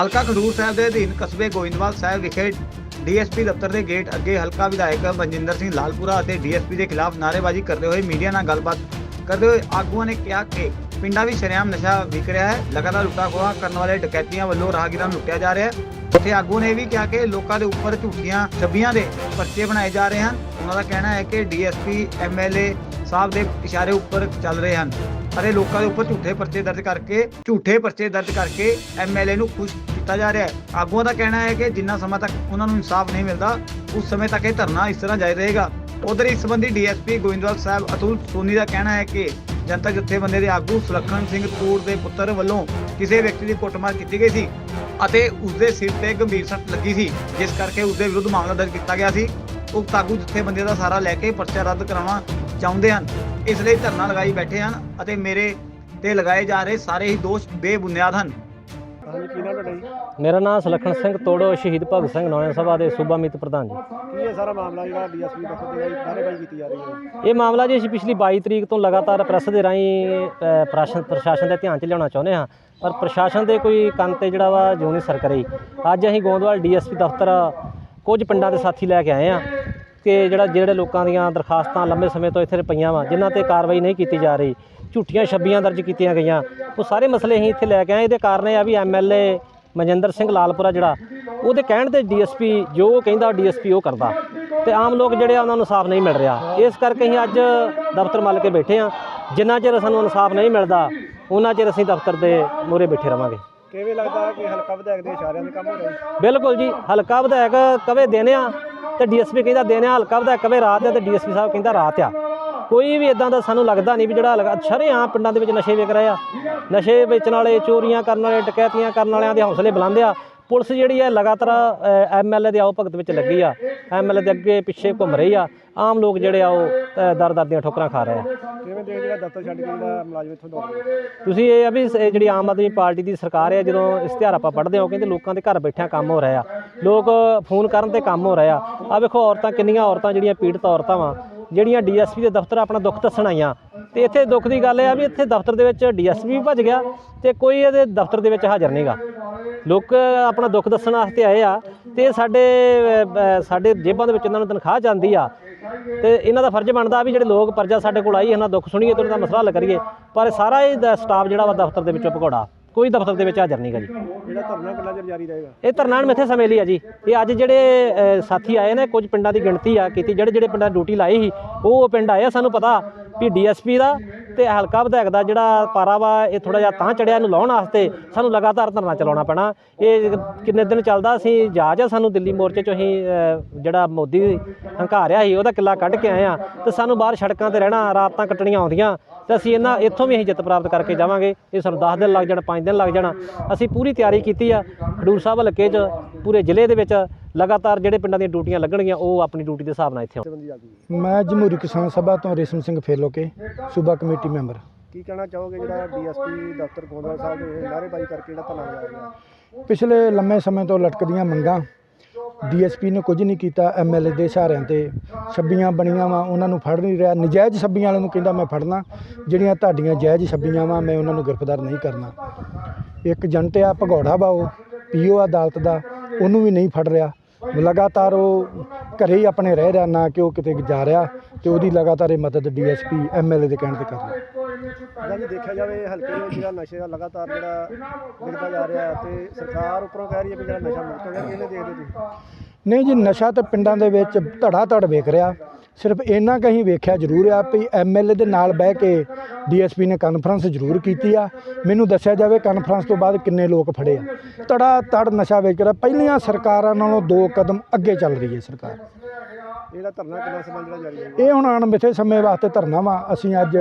ਹਲਕਾ ਖਡੂਰ ਸਾਹਿਬ ਦੇ ਅਧੀਨ ਕਸਬੇ ਗੋਇੰਦਵਾਲ ਸਾਹਿਬ ਵਿਖੇ ਡੀਐਸਪੀ ਦਫ਼ਤਰ ਦੇ ਗੇਟ ਅੱਗੇ ਹਲਕਾ ਵਿਧਾਇਕ ਮਨਜਿੰਦਰ ਸਿੰਘ ਲਾਲਪੁਰਾ ਅਤੇ ਡੀਐਸਪੀ ਦੇ ਖਿਲਾਫ ਨਾਅਰੇਬਾਜ਼ੀ ਕਰਦੇ ਹੋਏ ਮੀਡੀਆ ਨਾਲ ਗੱਲਬਾਤ ਕਰਦੇ ਹੋਏ ਆਗੂਆਂ ਨੇ ਕਿਹਾ ਕਿ ਪਿੰਡਾਂ ਵਿੱਚ ਸ਼ਰੇਆਮ ਨਸ਼ਾ ਵਿਕ ਰਿਹਾ ਹੈ। ਲਗਾਤਾਰ ਲੁੱਟਾ ਖੋਹਾ ਕਰਨ ਵਾਲੇ ਡਕੈਤੀਆਂ ਵੱਲੋਂ ਰਾਹਗੀਰਾਂ ਨੂੰ ਲੁੱਟਿਆ ਜਾ ਰਿਹਾ ਹੈ। ਉੱਥੇ ਆਗੂ ਨੇ ਇਹ ਵੀ ਕਿਹਾ ਕਿ ਲੋਕਾਂ ਦੇ ਉੱਪਰ ਝੂਠੀਆਂ ਛੱਬੀਆਂ ਦੇ ਪਰਚੇ ਬਣਾਏ ਜਾ ਰਹੇ ਹਨ। ਉਹਨਾਂ ਦਾ ਕਹਿਣਾ ਹੈ ਕਿ ਡੀਐਸਪੀ, ਐਮਐਲਏ ਸਾਹਿਬ ਦੇ ਇਸ਼ਾਰੇ ਉੱਪਰ ਚੱਲ ਰਹੇ ਹਨ। ਅਤੇ ਲੋਕਾਂ ਦੇ ਉੱਪਰ ਝੂਠੇ ਪਰਚੇ ਦਰਜ ਕਰਕੇ, ਝੂਠੇ ਪਰਚੇ ਦਰਜ ਕਰਕੇ ਐਮਐਲਏ ਨੂੰ ਖੁਸ਼ ਕੀਤਾ ਜਾ ਰਿਹਾ ਹੈ। ਆਗੂਆਂ ਦਾ ਕਹਿਣਾ ਹੈ ਕਿ ਜਿੰਨਾ ਸਮਾਂ ਤੱਕ ਉਹਨਾਂ ਨੂੰ ਇਨਸਾਫ ਨਹੀਂ ਮਿਲਦਾ, ਉਸ ਸਮੇਂ ਤੱਕ ਇਹ ਧਰਨਾ ਇਸ ਤਰ੍ਹਾਂ ਜਾਰੀ ਰਹੇਗਾ। ਉਧਰ ਇਸ ਸੰਬੰਧੀ ਡੀਐਸਪੀ ਗੋਇੰਦਵਾਲ ਸਾਹਿਬ ਅਤੁਲ ਸੋਨੀ ਦਾ ਕਹਿਣਾ ਹੈ ਕਿ ਜਨਤਕ ਜਥੇਬੰਦੀ ਦੇ ਆਗੂ ਸੁਲੱਖਣ ਸਿੰਘ ਤੂਰ ਦੇ ਪੁੱਤਰ ਵੱਲੋਂ ਕਿਸੇ ਵਿਅਕਤੀ ਦੀ ਕੁੱਟਮਾਰ ਕੀਤੀ ਗਈ ਸੀ ਅਤੇ ਉਸ ਦੇ ਸਿਰ ਤੇ ਗੰਭੀਰ ਸੱਟ ਲੱਗੀ ਸੀ, ਜਿਸ ਕਰਕੇ ਉਸ ਦੇ ਵਿਰੁੱਧ ਮਾਮਲਾ ਦਰਜ ਕੀਤਾ ਗਿਆ ਸੀ। ਉਕਤ ਆਗੂ ਜਥੇਬੰਦੀ ਦਾ ਸਹਾਰਾ ਲੈ ਕੇ ਪਰਚਾ ਰੱਦ ਕਰਾਉਣਾ ਚਾਹੁੰਦੇ ਹਨ। ਇਸ ਲਈ ਧਰਨਾ ਲਗਾਈ ਬੈਠੇ ਹਨ ਅਤੇ ਮੇਰੇ ਤੇ ਲਗਾਏ ਜਾ ਰਹੇ ਸਾਰੇ ਹੀ ਦੋਸ਼ ਬੇਬੁਨਿਆਦ ਹਨ। ਹਾਂਜੀ ਕੀ ਨਾਮ ਤੁਹਾਡਾ ਜੀ? ਮੇਰਾ ਨਾਮ ਸੁਲੱਖਣ ਸਿੰਘ ਤੋੜੋ ਸ਼ਹੀਦ ਭਗਤ ਸਿੰਘ ਨੌਜਵਾਨ ਸਭਾ ਦੇ ਸੂਬਾ ਮੀਤ ਪ੍ਰਧਾਨ ਜੀ। ਕੀ ਇਹ ਸਾਰਾ ਮਾਮਲਾ ਜਿਹੜਾ ਡੀਐਸਪੀ ਦਫ਼ਤਰ ਦੇ ਨਾਅਰੇਬਾਜ਼ੀ ਕੀਤੀ ਜਾ ਰਹੀ ਹੈ? ਇਹ ਮਾਮਲਾ ਜੀ ਅਸੀਂ ਪਿਛਲੀ 22 ਤਰੀਕ ਤੋਂ ਲਗਾਤਾਰ ਪ੍ਰੈਸ ਦੇ ਰਾਹੀਂ ਅ, ਪ੍ਰਸ਼ਾਸਨ ਪ੍ਰਸ਼ਾਸਨ ਦੇ ਧਿਆਨ 'ਚ ਲਿਆਉਣਾ ਚਾਹੁੰਦੇ ਹਾਂ। ਪਰ ਪ੍ਰਸ਼ਾਸਨ ਦੇ ਕੋਈ ਕੰਨ ਤੇ ਜਿਹੜਾ ਵਾ ਜੋ ਨਹੀਂ ਸਰਕ ਰਹੀ ਅੱਜ ਅਸੀਂ ਗੋਂਦਵਾਲ ਡੀਐਸਪੀ ਦਫ਼ਤਰ ਕੁਝ ਪਿੰਡਾਂ ਦੇ ਸਾਥੀ ਲੈ ਕੇ ਆਏ ਆ ਕਿ ਜਿਹੜਾ ਜਿਹੜੇ ਲੋਕਾਂ ਦੀਆਂ ਦਰਖਾਸਤਾਂ ਲੰਬੇ ਸਮੇਂ ਤੋਂ ਇੱਥੇ ਪਈਆਂ ਵਾ ਜਿਨ੍ਹਾਂ ਤੇ ਕਾਰਵਾਈ ਨਹੀਂ ਕੀਤੀ ਜਾ ਰਹੀ ਝੂਠੀਆਂ ਛੱਬੀਆਂ ਦਰਜ ਕੀਤੀਆਂ ਗਈਆਂ। ਉਹ ਸਾਰੇ ਮਸਲੇ ਅਸੀਂ ਇੱਥੇ ਲੈ ਕੇ ਆਏ। ਇਹਦੇ ਕਾਰਨ ਇਹ ਆ ਵੀ ਐਮਐਲਏ ਮਨਜਿੰਦਰ ਸਿੰਘ ਲਾਲਪੁਰਾ ਜਿਹੜਾ ਉਹਦੇ ਕਹਿਣ ਤੇ ਡੀਐਸਪੀ ਜੋ ਕਹਿੰਦਾ ਡੀਐਸਪੀ ਉਹ ਕਰਦਾ। ਤੇ ਆਮ ਲੋਕ ਜਿਹੜੇ ਆ ਉਹਨਾਂ ਨੂੰ ਇਨਸਾਫ ਨਹੀਂ ਮਿਲ ਰਿਹਾ। ਇਸ ਕਰਕੇ ਅਸੀਂ ਅੱਜ ਦਫ਼ਤਰ ਮੱਲ ਕੇ ਬੈਠੇ ਆ। ਜਿੰਨਾ ਚਿਰ ਸਾਨੂੰ ਇਨਸਾਫ ਨਹੀਂ ਮਿਲਦਾ ਉਹਨਾਂ ਚਿਰ ਅਸੀਂ ਦਫ਼ਤਰ ਦੇ ਮੂਹਰੇ ਬੈਠੇ ਰਵਾਂਗੇ। ਕਿਵੇਂ ਲੱਗਦਾ ਕਿ ਹਲਕਾ ਵਿਧਾਇਕ ਦੇ ਇਸ਼ਾਰਿਆਂ ਦੇ ਕੰਮ ਹੋ ਰਿਹਾ? ਬਿਲਕੁਲ ਜੀ ਹਲਕਾ ਵਿਧਾਇਕ ਕਵੇ ਦਿਨ ਆ। ਤੇ ਡੀਐਸਪੀ ਕਹਿੰਦਾ ਦਿਨ ਆ, ਹਲਕਾ ਵਿਧਾਇਕ ਕਵੇ, ਰਾਤ ਆ, ਤੇ ਡੀਐਸਪੀ ਸਾਹਿਬ ਕਹਿੰਦਾ ਰਾਤ ਆ। ਕੋਈ ਵੀ ਇਦਾਂ ਦਾ ਸਾਨੂੰ ਲੱਗਦਾ ਨਹੀਂ ਵੀ ਜਿਹੜਾ ਹਲਕਾ ਸ਼ਰੇਆਮ ਪਿੰਡਾਂ ਦੇ ਵਿੱਚ ਨਸ਼ੇ ਵਿਕ ਰਹੇ ਆ। ਨਸ਼ੇ ਵੇਚਣ ਵਾਲੇ, ਚੋਰੀਆਂ ਕਰਨ ਵਾਲੇ, ਡਕੈਤੀਆਂ ਕਰਨ ਵਾਲਿਆਂ ਦੇ ਹੌਸਲੇ ਬੁਲੰਦ ਆ। ਪੁਲਿਸ ਜਿਹੜੀ ਹੈ ਲਗਾਤਾਰ ਐਮਐਲਏ ਦੇ ਆਓ ਭਗਤ ਵਿੱਚ ਲੱਗੀ ਆ। ਐਮਐਲਏ ਦੇ ਅੱਗੇ ਪਿੱਛੇ ਘੁੰਮ ਰਹੀ ਆ। ਆਮ ਲੋਕ ਜਿਹੜੇ ਆ ਉਹ ਦਰ ਦਰ ਦੀਆਂ ਠੋਕਰਾਂ ਖਾ ਰਹੇ ਆ। ਕਿਵੇਂ ਦੇ ਜਿਹੜਾ ਦਫ਼ਤਰ ਛੱਡ ਕੇ ਜਿਹੜਾ ਮੁਲਾਜ਼ਮ ਇੱਥੋਂ ਦੌੜ ਗਿਆ ਤੁਸੀਂ ਇਹ ਆ ਵੀ ਜਿਹੜੀ ਆਮ ਆਦਮੀ ਪਾਰਟੀ ਦੀ ਸਰਕਾਰ ਹੈ ਜਦੋਂ ਇਸ਼ਤਿਹਾਰ ਆਪਾਂ ਪੜ੍ਹਦੇ ਹਾਂ ਕਹਿੰਦੇ ਲੋਕਾਂ ਦੇ ਘਰ ਬੈਠਿਆਂ ਕੰਮ ਹੋ ਰਿਹਾ। ਲੋਕ ਫੋਨ ਕਰਨ ਤੇ ਕੰਮ ਹੋ ਰਿਹਾ। ਆ ਵੇਖੋ ਔਰਤਾਂ ਕਿੰਨੀਆਂ ਔਰਤਾਂ ਜਿਹੜੀਆਂ ਪੀੜਤ ਔਰਤਾਂ ਵਾ। ਜਿਹੜੀਆਂ ਡੀਐਸਪੀ ਦੇ ਦਫ਼ਤਰ ਆਪਣਾ ਦੁੱਖ ਦੱਸਣ ਆਈਆਂ। ਤੇ ਇੱਥੇ ਦੁੱਖ ਦੀ ਗੱਲ ਇਹ ਆ ਵੀ ਇੱਥੇ ਦਫ਼ਤਰ ਦੇ ਵਿੱਚ ਡੀਐਸਪੀ ਵੀ ਭੱਜ ਗਿਆ ਤੇ ਕੋਈ ਇਹਦੇ ਦਫ਼ਤਰ ਦੇ ਵਿੱਚ ਹਾਜ਼ਰ ਨਹੀਂਗਾ। ਲੋਕ ਆਪਣਾ ਦੁੱਖ ਦੱਸਣ ਵਾਸਤੇ ਆਏ ਆ ਤੇ ਸਾਡੇ ਸਾਡੇ ਜੇਬਾਂ ਦੇ ਵਿੱਚ ਇਹਨਾਂ ਨੂੰ ਤਨਖਾਹ ਜਾਂਦੀ ਆ। ਤੇ ਇਹਨਾਂ ਦਾ ਫਰਜ਼ ਬਣਦਾ ਵੀ ਜਿਹੜੇ ਲੋਕ ਪਰਜਾ ਸਾਡੇ ਕੋਲ ਆਈ, ਇਹਨਾਂ ਦੁੱਖ ਸੁਣੀਏ ਤੇ ਉਹਨਾਂ ਦਾ ਮਸਲਾ ਹੱਲ ਕਰੀਏ। ਪਰ ਸਾਰਾ ਹੀ ਦਾ, ਸਟਾਫ ਜਿਹੜਾ ਵਾ ਦਫ਼ਤਰ ਦੇ ਵਿੱਚੋਂ ਭਗੌੜਾ। ਕੋਈ ਦਫ਼ਤਰ ਦੇ ਵਿੱਚ ਹਾਜ਼ਰ ਨਹੀਂਗਾ ਜੀ। ਜਿਹੜਾ ਧਰਨਾ ਕਿੰਨਾ ਚਿਰ ਜਾਰੀ ਰਹੇਗਾ। ਇਹ ਧਰਨਾ ਮਿੱਥੇ ਸਮੇਂ ਲਈ ਆ ਜੀ। ਇਹ ਅੱਜ ਜਿਹੜੇ ਅ, ਸਾਥੀ ਆਏ ਨੇ ਕੁਝ ਪਿੰਡਾਂ ਦੀ ਗਿਣਤੀ ਆ ਕੀਤੀ। ਜਿਹੜੇ ਜਿਹੜੇ ਪਿੰਡਾਂ ਡਿਊਟੀ ਲਾਈ ਸੀ ਉਹ ਪਿੰਡ ਆਏ ਆ ਸਾਨੂੰ ਪਤਾ। ਵੀ ਡੀਐਸਪੀ ਦਾ ਤੇ ਹਲਕਾ ਵਿਧਾਇਕ ਦਾ ਜਿਹੜਾ ਪਾਰਾ ਵਾ, ਇਹ ਥੋੜਾ ਜਿਹਾ ਤਾਂ ਚੜਿਆ ਇਹਨੂੰ ਲਾਉਣ ਵਾਸਤੇ ਸਾਨੂੰ ਲਗਾਤਾਰ ਧਰਨਾ ਚਲਾਉਣਾ ਪੈਣਾ। ਇਹ ਕਿੰਨੇ ਦਿਨ ਚੱਲਦਾ? ਅਸੀਂ ਜਹਾਜ਼ ਆ ਸਾਨੂੰ ਦਿੱਲੀ ਮੋਰਚੇ ਚੋਂ ਅਸੀਂ ਜਿਹੜਾ ਮੋਦੀ ਹੰਕਾਰਿਆ ਸੀ, ਉਹਦਾ ਕਿੱਲਾ ਕੱਢ ਕੇ ਆਏ ਆ ਤੇ ਸਾਨੂੰ ਬਾਹਰ ਸੜਕਾਂ ਤੇ ਰਹਿਣਾ, ਰਾਤਾਂ ਕੱਟਣੀਆਂ ਆਉਂਦੀਆਂ ਤੇ ਅਸੀਂ ਇਹਨਾਂ, ਇੱਥੋਂ ਵੀ ਅਸੀਂ ਜਿੱਤ ਪ੍ਰਾਪਤ ਕਰਕੇ ਜਾਵਾਂਗੇ। ਇਹ ਸਾਨੂੰ 10 ਦਿਨ ਲੱਗ ਜਾਣ 5 ਦਿਨ ਲੱਗ ਜਾਣਾ। ਅਸੀਂ ਪੂਰੀ ਤਿਆਰੀ ਕੀਤੀ ਆ ਖਡੂਰ ਸਾਹਿਬ ਹਲਕੇ 'ਚ ਪੂਰੇ ਜ਼ਿਲ੍ਹੇ ਦੇ ਵਿੱਚ ਲਗਾਤਾਰ ਜਿਹੜੇ ਪਿੰਡਾਂ ਦੀਆਂ ਡਿਊਟੀਆਂ ਲੱਗਣਗੀਆਂ ਉਹ ਆਪਣੀ ਡਿਊਟੀ ਦੇ ਹਿਸਾਬ ਨਾਲ ਇੱਥੇ ਆਉਣ। ਮੈਂ ਜਮਹੂਰੀ ਕਿਸਾਨ ਸਭਾ ਤੋਂ ਰੇਸ਼ਮ ਸਿੰਘ ਫੇਲੋਕੇ ਸੂਬਾ ਕਮੇਟੀ ਮੈਂਬਰ। ਕੀ ਕਹਿਣਾ ਚਾਹੋਗੇ ਜਿਹੜਾ ਡੀਐਸਪੀ ਦਫ਼ਤਰ ਗੋਂਦਵਾਲ ਸਾਹਿਬ ਦੇ ਨਾਅਰੇਬਾਜ਼ੀ ਕਰਕੇ ਜਿਹੜਾ ਧਰਨਾ ਲਗਾਇਆ ਗਿਆ? ਪਿਛਲੇ ਲੰਮੇ ਸਮੇਂ ਤੋਂ ਲਟਕਦੀਆਂ ਮੰਗਾਂ ਡੀਐਸਪੀ ਨੇ ਕੁਝ ਨਹੀਂ ਕੀਤਾ ਐਮਐਲਏ ਦੇ ਇਸ਼ਾਰਿਆਂ ਤੇ ਛੱਬੀਆਂ ਬਣੀਆਂ ਵਾ ਉਹਨਾਂ ਨੂੰ ਫੜ ਨਹੀਂ ਰਿਹਾ। ਨਜਾਇਜ਼ ਛੱਬੀਆਂ ਵਾਲਿਆਂ ਨੂੰ ਕਹਿੰਦਾ ਮੈਂ ਫੜਨਾ ਜਿਹੜੀਆਂ ਤੁਹਾਡੀਆਂ ਜਾਇਜ਼ ਛੱਬੀਆਂ ਵਾ ਮੈਂ ਉਹਨਾਂ ਨੂੰ ਗ੍ਰਿਫਤਾਰ ਨਹੀਂ ਕਰਨਾ। ਇੱਕ ਏਜੰਟ ਆ ਭਗੌੜਾ ਵਾ ਉਹ ਪੀਓ ਅਦਾਲਤ ਦਾ ਉਹਨੂੰ ਵੀ ਨਹੀਂ ਫੜ ਰਿਹਾ। ਲਗਾਤਾਰ ਉਹ ਘਰੇ ਹੀ ਆਪਣੇ ਰਹਿ ਰਿਹਾ ਨਾ ਕਿ ਉਹ ਕਿਤੇ ਜਾ ਰਿਹਾ ਤੇ ਉਹਦੀ ਲਗਾਤਾਰ ਇਹ ਮਦਦ ਡੀਐਸਪੀ ਐਮਐਲਏ ਦੇ ਕਹਿਣ ਤੇ ਕਰ ਰਿਹਾ। ਜਾਂ ਦੇਖਿਆ ਜਾਵੇ ਹਲਕੇ ਦੇ ਵਿੱਚ ਜਿਹੜਾ ਨਸ਼ੇ ਦਾ ਲਗਾਤਾਰ ਜਿਹੜਾ ਵਿਕਦਾ ਜਾ ਰਿਹਾ ਤੇ ਸਰਕਾਰ ਉੱਪਰੋਂ ਕਹਿ ਰਹੀ ਹੈ ਵੀ ਜਿਹੜਾ ਨਸ਼ਾ ਮੁਕਤ ਹੋ ਗਿਆ ਕਿਵੇਂ ਦੇਖਦੇ ਤੁਸੀਂ? ਨਹੀਂ ਜੀ ਨਸ਼ਾ ਤਾਂ ਪਿੰਡਾਂ ਦੇ ਵਿੱਚ ਧੜਾ ਧੜ ਵੇਖ ਰਿਹਾ। ਸਿਰਫ ਇੰਨਾ ਕਹੀਂ ਵੇਖਿਆ ਜ਼ਰੂਰ ਆ ਵੀ ਐਮਐਲਏ ਦੇ ਨਾਲ ਬਹਿ ਕੇ ਡੀਐਸਪੀ ਨੇ ਕਾਨਫਰੰਸ ਜ਼ਰੂਰ ਕੀਤੀ ਆ। ਮੈਨੂੰ ਦੱਸਿਆ ਜਾਵੇ ਕਾਨਫਰੰਸ ਤੋਂ ਬਾਅਦ ਕਿੰਨੇ ਲੋਕ ਫੜੇ ਆ। ਧੜਾ ਧੜ ਨਸ਼ਾ ਵੇਚ ਰਿਹਾ ਪਹਿਲੀਆਂ ਸਰਕਾਰਾਂ ਨਾਲੋਂ ਦੋ ਕਦਮ ਅੱਗੇ ਚੱਲ ਰਹੀ ਹੈ ਸਰਕਾਰ। ਇਹ ਜਿਹੜਾ ਧਰਨਾ ਕਿੰਨਾ ਸਮਾਂ ਜਿਹੜਾ ਜਾਰੀ ਰਹੇਗਾ ਇਹ ਹੁਣ ਅਣਮਿੱਥੇ ਸਮੇਂ ਵਾਸਤੇ ਧਰਨਾ ਵਾ। ਅਸੀਂ ਅੱਜ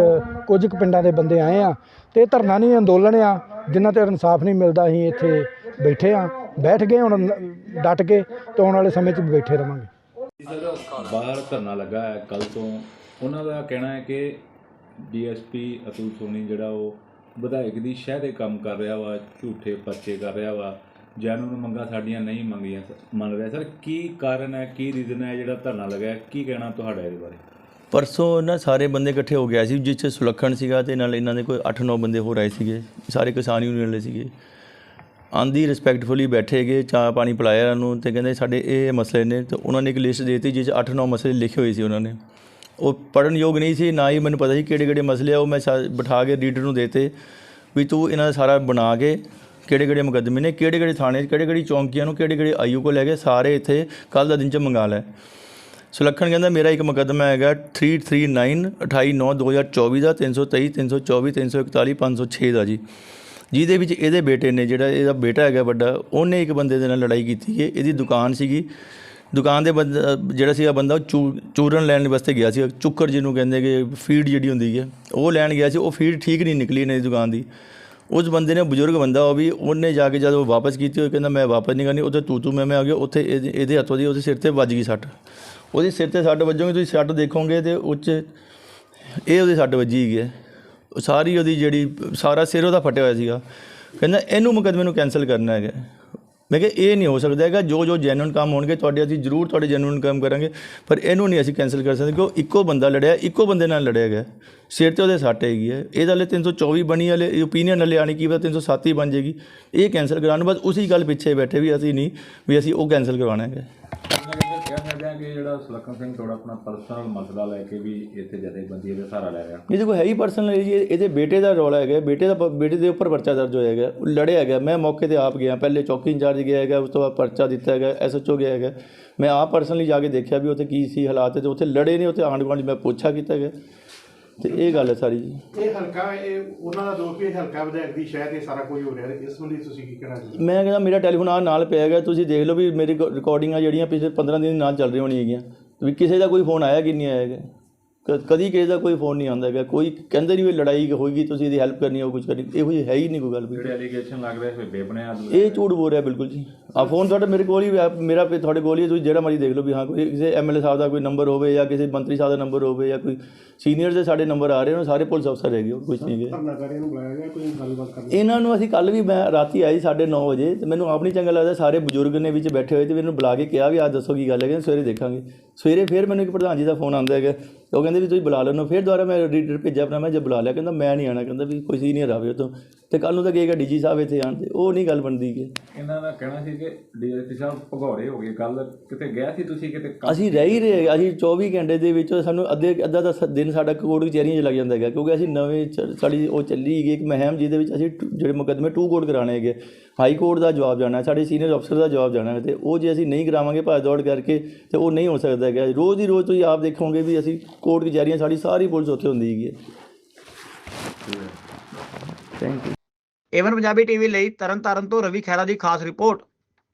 ਕੁਝ ਕੁ ਪਿੰਡਾਂ ਦੇ ਬੰਦੇ ਆਏ ਆ ਤੇ ਧਰਨਾ ਨਹੀਂ ਅੰਦੋਲਨ ਆ। ਜਿੰਨਾ ਤੇ ਇਨਸਾਫ ਨਹੀਂ ਮਿਲਦਾ ਅਸੀਂ ਇੱਥੇ ਬੈਠੇ ਆ। ਬੈਠ ਗਏ ਹੁਣ ਡਟ ਕੇ ਤੇ ਆਉਣ ਵਾਲੇ ਸਮੇਂ 'ਚ ਬੈਠੇ ਰਵਾਂਗੇ। ਬਾਹਰ ਧਰਨਾ ਲੱਗਾ ਹੈ ਕੱਲ ਤੋਂ। ਉਹਨਾਂ ਦਾ ਕਹਿਣਾ ਹੈ ਕਿ ਡੀਐਸਪੀ ਅਤੁਲ ਸੋਨੀ ਜਿਹੜਾ ਉਹ ਵਿਧਾਇਕ ਦੀ ਸ਼ਹਿ ਦੇ ਕੰਮ ਕਰ ਰਿਹਾ ਵਾ ਝੂਠੇ ਪਰਚੇ ਕਰ ਰਿਹਾ ਵਾ ਜੈਨੂਨ ਮੰਗਾ ਸਾਡੀਆਂ ਨਹੀਂ ਮੰਗੀਆਂ ਮੰਨ ਰਿਹਾ। ਸਰ ਕੀ ਕਾਰਨ ਹੈ ਕੀ ਰੀਜ਼ਨ ਹੈ ਜਿਹੜਾ ਧਰਨਾ ਲੱਗਾ ਹੈ? ਕੀ ਕਹਿਣਾ ਤੁਹਾਡਾ ਇਹਦੇ ਬਾਰੇ? ਪਰਸੋਂ ਨਾ ਸਾਰੇ ਬੰਦੇ ਇਕੱਠੇ ਹੋ ਗਿਆ ਸੀ ਜਿਸ 'ਚ ਸੁਲੱਖਣ ਸੀਗਾ ਤੇ ਨਾਲ ਇਹਨਾਂ ਦੇ ਕੋਈ 8-9 ਬੰਦੇ ਹੋਰ ਆਏ ਸੀਗੇ। ਸਾਰੇ ਕਿਸਾਨ ਯੂਨੀਅਨ ਵਾਲੇ ਸੀਗੇ। ਆਂਦੀ ਰਿਸਪੈਕਟਫੁਲੀ ਬੈਠੇ ਗਏ, ਚਾਹ ਪਾਣੀ ਪਿਲਾਇਆ ਉਹਨਾਂ ਨੂੰ ਤੇ ਕਹਿੰਦੇ ਸਾਡੇ ਇਹ ਮਸਲੇ ਨੇ ਤੇ ਉਹਨਾਂ ਨੇ ਇੱਕ ਲਿਸਟ ਦੇ ਦਿੱਤੀ ਜਿਸ 'ਚ 8-9 ਮਸਲੇ ਲਿਖੇ ਹੋਏ ਸੀ ਉਹਨਾਂ ਨੇ। ਉਹ ਪੜਨ ਯੋਗ ਨਹੀਂ ਸੀ, ਨਾ ਹੀ ਮੈਨੂੰ ਪਤਾ ਸੀ ਕਿਹੜੇ ਕਿਹੜੇ ਮਸਲੇ ਆ, ਉਹ ਮੈਂ ਸਾ- ਬਿਠਾ ਕੇ ਰੀਡਰ ਨੂੰ ਦੇਤੇ ਵੀ ਤੂੰ ਇਹਨਾਂ ਦਾ ਸਾਰਾ ਬਣਾ ਕੇ ਕਿਹੜੇ ਕਿਹੜੇ ਮੁਕੱਦਮੇ ਨੇ ਕਿਹੜੇ ਕਿਹੜੇ ਥਾਣੇ 'ਚ ਕਿਹੜੇ ਕਿਹੜੀ ਚੌਂਕੀਆਂ ਨੂੰ ਕਿਹੜੇ ਕਿਹੜੇ ਆਯੂ ਕੋ ਲੈ ਕੇ ਸਾਰੇ ਇੱਥੇ ਕੱਲ ਦਾ ਦਿਨ 'ਚ ਮੰਗਾ ਲੈ। ਸੁਲੱਖਣ ਕਹਿੰਦਾ ਮੇਰਾ ਇੱਕ ਮੁਕੱਦਮਾ ਹੈਗਾ 339 28/9/2024 ਦਾ 323 324 341 506 ਦਾ ਜੀ। ਜਿਹਦੇ ਵਿੱਚ ਇਹਦੇ ਬੇਟੇ ਨੇ ਜਿਹੜਾ ਇਹਦਾ ਬੇਟਾ ਹੈਗਾ ਵੱਡਾ, ਉਹਨੇ ਇੱਕ ਬੰਦੇ ਦੇ ਨਾਲ ਲੜਾਈ ਕੀਤੀ ਹੈ। ਇਹਦੀ ਦੁਕਾਨ ਸੀਗੀ। ਦੁਕਾਨ ਦੇ ਬੰਦਾ, ਜਿਹੜਾ ਸੀਗਾ ਬੰਦਾ, ਉਹ ਚੂ- ਚੂਰਨ ਲੈਣ ਵਾਸਤੇ ਗਿਆ ਸੀ ਚੁੱਕਰ ਜਿਹਨੂੰ ਕਹਿੰਦੇ ਕਿ ਫੀਡ ਜਿਹੜੀ ਹੁੰਦੀ ਹੈ, ਉਹ ਲੈਣ ਗਿਆ ਸੀ। ਉਹ ਫੀਡ ਠੀਕ ਨਹੀਂ ਨਿਕਲੀ ਇਹਨਾਂ ਦੀ ਦੁਕਾਨ ਦੀ। ਉਸ ਬੰਦੇ ਨੇ, ਬਜ਼ੁਰਗ ਬੰਦਾ ਉਹ ਵੀ, ਉਹਨੇ ਜਾ ਕੇ ਜਦੋਂ ਵਾਪਸ ਕੀਤੀ, ਉਹ ਕਹਿੰਦਾ, ਮੈਂ ਵਾਪਸ ਨਹੀਂ ਕਰਨੀ। ਉੱਥੇ ਤੂ ਤੂ, ਮੈਂ ਮੈਂ ਆ ਗਿਆ। ਉੱਥੇ ਇਹਦੇ ਇਹਦੇ ਹੱਥੋਂ ਦੀ ਉਹਦੇ ਸਿਰ ਤੇ ਵੱਜ ਗਈ ਸੱਟ। ਉਹਦੇ ਸਿਰ ਤੇ ਸੱਟ ਵੱਜੋਗੇ, ਤੁਸੀਂ ਸੱਟ ਦੇਖੋਗੇ ਤੇ ਉੱਚ, ਇਹ ਉਹਦੇ ਸੱਟ ਵੱਜੀ ਹੈਗੀ ਹੈ। ਸਾਰੀ ਉਹਦੀ ਜਿਹੜੀ, ਸਾਰਾ ਸਿਰ ਉਹਦਾ ਫਟਿਆ ਹੋਇਆ ਸੀਗਾ। ਕਹਿੰਦਾ, ਇਹਨੂੰ ਮੁਕੱਦਮੇ ਨੂੰ ਕੈਨਸਲ ਕਰਨਾ ਹੈਗਾ। ਮੈਂ ਕਿਹਾ, ਇਹ ਨਹੀਂ ਹੋ ਸਕਦਾ ਹੈਗਾ। ਜੋ ਜੋ ਜੈਨੂਨ ਕੰਮ ਹੋਣਗੇ, ਤੁਹਾਡੇ ਅਸੀਂ ਜ਼ਰੂਰ ਤੁਹਾਡੇ ਜੈਨੂਨ ਕੰਮ ਕਰਾਂਗੇ, ਪਰ ਇਹਨੂੰ ਨਹੀਂ ਅਸੀਂ ਕੈਨਸਲ ਕਰ ਸਕਦੇ ਕਿਉਂ ਇੱਕੋ ਬੰਦਾ ਲੜਿਆ, ਇੱਕੋ ਬੰਦੇ ਨਾਲ ਲੜਿਆ ਗਿਆ। ਸਿਰ ਤੇ ਉਹਦੇ ਸੱਟ ਹੈਗੀ ਹੈ। ਇਹਦੇ ਵਾਲੇ 324 ਬਣੀ ਵਾਲੇ ਓਪੀਨੀਅਨ ਵਾਲੇ ਆਣੀ ਕੀ ਪਤਾ 307 ਹੀ ਬਣ ਜਾਏਗੀ। ਇਹ ਕੈਨਸਲ ਕਰਾਉਣ ਬਸ ਉਸੇ ਗੱਲ ਪਿੱਛੇ ਬੈਠੇ ਵੀ ਅਸੀਂ ਨਹੀਂ, ਵੀ ਅਸੀਂ ਉਹ ਕੈਨਸਲ ਕਰਵਾਉਣਾ ਹੈਗਾ। ਕਹਿ ਕਿ ਜਿਹੜਾ ਸੁਲੱਖਣ ਸਿੰਘ ਥੋੜਾ ਆਪਣਾ ਪਰਸਨਲ ਮਸਲਾ ਲੈ ਕੇ ਵੀ ਇੱਥੇ ਜਥੇਬੰਦੀ ਦੇ ਸਹਾਰਾ ਲੈ ਰਿਹਾ। ਇਹ ਦੇਖੋ, ਹੈ ਹੀ ਪਰਸਨਲ ਜੀ, ਇਹਦੇ ਬੇਟੇ ਦਾ ਰੌਲਾ ਹੈਗਾ, ਬੇਟੇ ਦਾ ਬੇਟੇ ਦੇ ਉੱਪਰ ਪਰਚਾ ਦਰਜ ਹੋਇਆ ਹੈਗਾ, ਉਹ ਲੜਿਆ ਹੈਗਾ। ਮੈਂ ਮੌਕੇ ਤੇ ਆਪ ਗਿਆ, ਪਹਿਲੇ ਚੌਕੀ ਇੰਚਾਰਜ ਗਿਆ ਹੈਗਾ, ਉਸ ਤੋਂ ਬਾਅਦ ਪਰਚਾ ਦਿੱਤਾ ਹੈਗਾ ਐਸਐਚਓ ਗਿਆ ਹੈਗਾ। ਮੈਂ ਆਪ ਪਰਸਨਲੀ ਜਾ ਕੇ ਦੇਖਿਆ ਵੀ ਉੱਥੇ ਕੀ ਸੀ ਹਾਲਾਤ, ਤੇ ਉੱਥੇ ਲੜੇ ਨੇ, ਉੱਥੇ ਆਂਢ ਗੁਆਂਢ ਮੈਂ ਪੁੱਛਾ ਕੀਤਾ ਹੈਗਾ। ਤੇ ਇਹ ਗੱਲ ਹੈ ਸਾਰੀ ਜੀ। ਇਹ ਹਲਕਾ ਇਹ ਉਹਨਾਂ ਦਾ ਦੋਸ਼ ਵੀ ਇਹ ਹਲਕਾ ਵਿਧਾਇਕ ਦੀ ਸ਼ਾਇਦ ਇਹ ਸਾਰਾ ਕੁਝ ਹੋ ਰਿਹਾ ਹੈ। ਇਸ ਸੰਬੰਧੀ ਤੁਸੀਂ ਕੀ ਕਹਿਣਾ ਚਾਹੁੰਦੇ ਮੈਂ ਕਹਿੰਦਾ ਮੇਰਾ ਟੈਲੀਫੋਨ ਆ ਨਾਲ ਪਿਆ ਹੈਗਾ ਤੁਸੀਂ ਦੇਖ ਲਓ ਵੀ ਮੇਰੀ ਰਿਕਾਰਡਿੰਗਾਂ ਜਿਹੜੀਆਂ ਪਿਛਲੇ 15 ਦਿਨ ਨਾਲ ਚੱਲ ਰਹੀਆਂ ਹੋਣੀਆਂ ਹੈਗੀਆਂ। ਵੀ ਕਿਸੇ ਦਾ ਕੋਈ ਫੋਨ ਆਇਆ ਕਿ ਨਹੀਂ ਆਇਆ ਹੈਗਾ? ਕਦੀ ਕਿਸੇ ਦਾ ਕੋਈ ਫੋਨ ਨਹੀਂ ਆਉਂਦਾ ਹੈਗਾ ਕੋਈ ਕਹਿੰਦੇ ਨਹੀਂ ਵੀ ਲੜਾਈ ਹੋਏਗੀ ਤੁਸੀਂ ਇਹਦੀ ਹੈਲਪ ਕਰਨੀ ਹੋ ਕੁਝ ਕਰਨੀ ਇਹੋ ਜਿਹੀ ਹੈ ਹੀ ਨਹੀਂ ਕੋਈ ਗੱਲ ਵੀ। ਜਿਹੜੇ ਐਲੀਗੇਸ਼ਨ ਲੱਗ ਰਹੇ ਸੀ ਬੇਬੁਨਿਆਦ ਇਹ ਝੂਠ ਬੋਲ ਰਿਹਾ ਬਿਲਕੁਲ ਜੀ। ਆ ਫੋਨ ਤੁਹਾਡਾ ਮੇਰੇ ਕੋਲ ਹੀ ਹੈ, ਮੇਰਾ ਵੀ ਤੁਹਾਡੇ ਕੋਲ ਹੀ ਹੈ, ਤੁਸੀਂ ਜਿਹੜਾ ਮਰਜ਼ੀ ਦੇਖ ਲਓ ਵੀ ਹਾਂ ਕੋਈ ਕਿਸੇ ਐਮਐਲਏ ਸਾਹਿਬ ਦਾ ਕੋਈ ਨੰਬਰ ਹੋਵੇ ਜਾਂ ਕਿਸੇ ਮੰਤਰੀ ਸਾਹਿਬ ਦਾ ਨੰਬਰ ਹੋਵੇ ਜਾਂ ਕੋਈ ਸੀਨੀਅਰ ਦੇ ਸਾਡੇ ਨੰਬਰ ਆ ਰਹੇ ਨੇ ਉਹ ਸਾਰੇ ਪੁਲਿਸ ਅਫਸਰ ਹੈਗੇ ਕੁਝ ਨਹੀਂ ਹੈਗੇ। ਧਰਨਾਕਾਰੀਆਂ ਨੂੰ ਬੁਲਾਇਆ ਗਿਆ ਕੋਈ ਗੱਲਬਾਤ ਕਰਨ ਇਹਨਾਂ ਨੂੰ ਅਸੀਂ ਕੱਲ ਵੀ ਮੈਂ ਰਾਤੀ ਆਈ 9:30 ਵਜੇ ਤੇ ਮੈਨੂੰ ਆਪ ਨਹੀਂ ਚੰਗਾ ਲੱਗਦਾ ਸਾਰੇ ਬਜ਼ੁਰਗ ਨੇ ਵਿੱਚ ਬੈਠੇ ਹੋਏ ਤੇ ਮੈਨੂੰ ਬੁਲਾ ਕੇ ਕਿਹਾ ਵੀ ਆ ਦੱਸੋ ਕੀ ਗੱਲ ਹੈ ਸਵੇਰੇ ਦੇਖਾਂਗੇ। ਸਵੇਰੇ ਫਿਰ ਮੈਨੂੰ ਇੱਕ ਪ੍ਰਧਾਨ ਜੀ ਦਾ ਫੋਨ ਆਉਂਦਾ ਹੈਗਾ ਤੇ ਉਹ ਕਹਿੰਦੇ ਵੀ ਤੁਸੀਂ ਬੁਲਾ ਲੈਣੋ ਫਿਰ ਦੁਬਾਰਾ ਮੈਂ ਰੀਡਰ ਭੇਜਿਆ ਆਪਣਾ, ਮੈਂ ਜੇ ਬੁਲਾ ਲਿਆ, ਕਹਿੰਦਾ ਮੈਂ ਨਹੀਂ ਆਣਾ ਕਹਿੰਦਾ ਵੀ ਕੋਈ ਨਹੀਂ ਆਵੇ ਉਹ ਤੋਂ ਤੇ ਕੱਲ ਨੂੰ ਤਾਂ ਕਹੇਗਾ ਡੀਜੀ ਸਾਹਿਬ ਇੱਥੇ ਆਣ ਤੇ ਉਹ ਨਹੀਂ ਗੱਲ ਬਣਦੀ ਕਿ ਇਹਨਾਂ ਦਾ ਕਹਿਣਾ ਸੀ ਕਿ ਡੀਐਸਪੀ ਸਾਹਿਬ ਭਗੌੜੇ ਹੋ ਗਏ ਗੱਲ ਕਿਤੇ ਗਿਆ ਸੀ ਤੁਸੀਂ ਕਿਤੇ ਅਸੀਂ ਰਹਿ ਹੀ ਰਹੇ ਅਸੀਂ 24 ਘੰਟੇ ਦੇ ਵਿੱਚ ਸਾਨੂੰ ਅੱਧੇ ਅੱਧਾ ਦਾ ਦਿਨ ਸਾਡਾ ਕੋਰਟ ਕਚਹਿਰੀਆਂ 'ਚ ਲੱਗ ਜਾਂਦਾ ਹੈਗਾ ਕਿਉਂਕਿ ਅਸੀਂ ਨਵੇਂ ਸਾਡੀ ਉਹ ਚੱਲੀ ਹੈਗੀ ਇੱਕ ਮਹਿਮ ਜਿਹਦੇ ਵਿੱਚ ਅਸੀਂ ਜਿਹੜੇ ਮੁਕੱਦਮੇ ਟੂ ਕੋਰਟ ਕਰਾਣੇ ਹੈਗੇ। ਹਾਈ ਕੋਰਟ ਦਾ ਜਵਾਬ ਜਾਣਾ ਸਾਡੇ ਸੀਨੀਅਰ ਅਫਸਰ ਦਾ ਜਵਾਬ ਜਾਣਾ ਹੈ ਤੇ ਉਹ ਜੇ ਅਸੀਂ ਨਹੀਂ ਕਰਾਵਾਂਗੇ ਭੱਜ ਦੌੜ ਕਰਕੇ ਤੇ ਉਹ ਨਹੀਂ ਹੋ ਸਕਦਾ ਹੈਗਾ। ਰੋਜ਼ ਹੀ ਰੋਜ਼ ਤੁਸੀਂ ਆਪ ਦੇਖੋਗੇ ਵੀ ਅਸੀਂ ਕੋਰਟ ਕਚਹਿਰੀਆਂ ਸਾਡੀ ਸਾਰੀ ਪੁਲਿਸ ਉੱਥੇ ਹੁੰਦੀ ਹੈਗੀ ਹੈ। Thank you A one Punjabi TV ਲਈ ਤਰਨਤਾਰਨ ਤੋਂ ਰਵੀ ਖਹਿਰਾ ਦੀ ਖਾਸ ਰਿਪੋਰਟ।